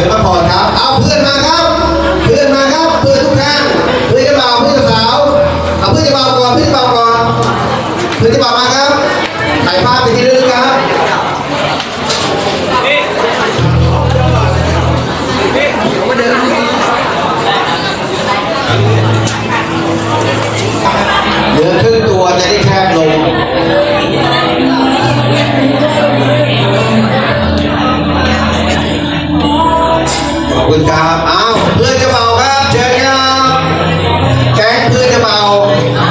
ริญพระพรครับเอาเพื่อนมาครับ เพื่อนมาครับ เพื่อนทุกท่านเพื่อนจะบ่าวเพื่อนจะสาวเอาเพื่อนจะบ่าวก่อน เพื่อนจะบ่าวก่อนเพื่อนจะบ่าวมาครับถ่ายภาพไปที่เรื่อยครับอ้าวเพื่อนกระเป๋าครับเชิญครับแก๊งเพื่อนกระเป๋าอ่า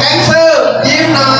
แก๊งเซอร์ยิ้มหน่อย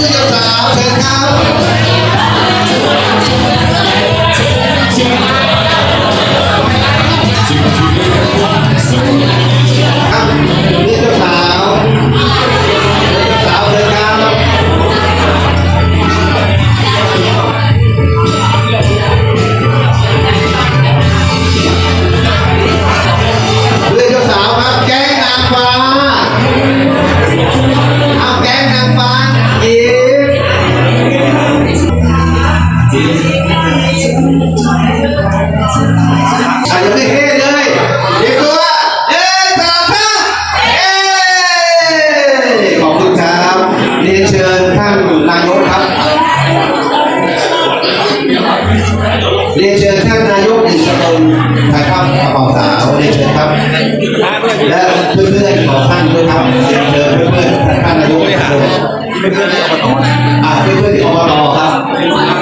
ด้วยกับสาวเชิญครับเรียนเชิญท่านนายกอิสระนะครับขอบคุณสาวเรียนเชิญครับ และเพื่อนๆของท่านด้วยครับ เรียนเชิญเพื่อนๆท่านนายกเพื่อนๆที่อบตอ่าเพื่อนๆที่อบตครับ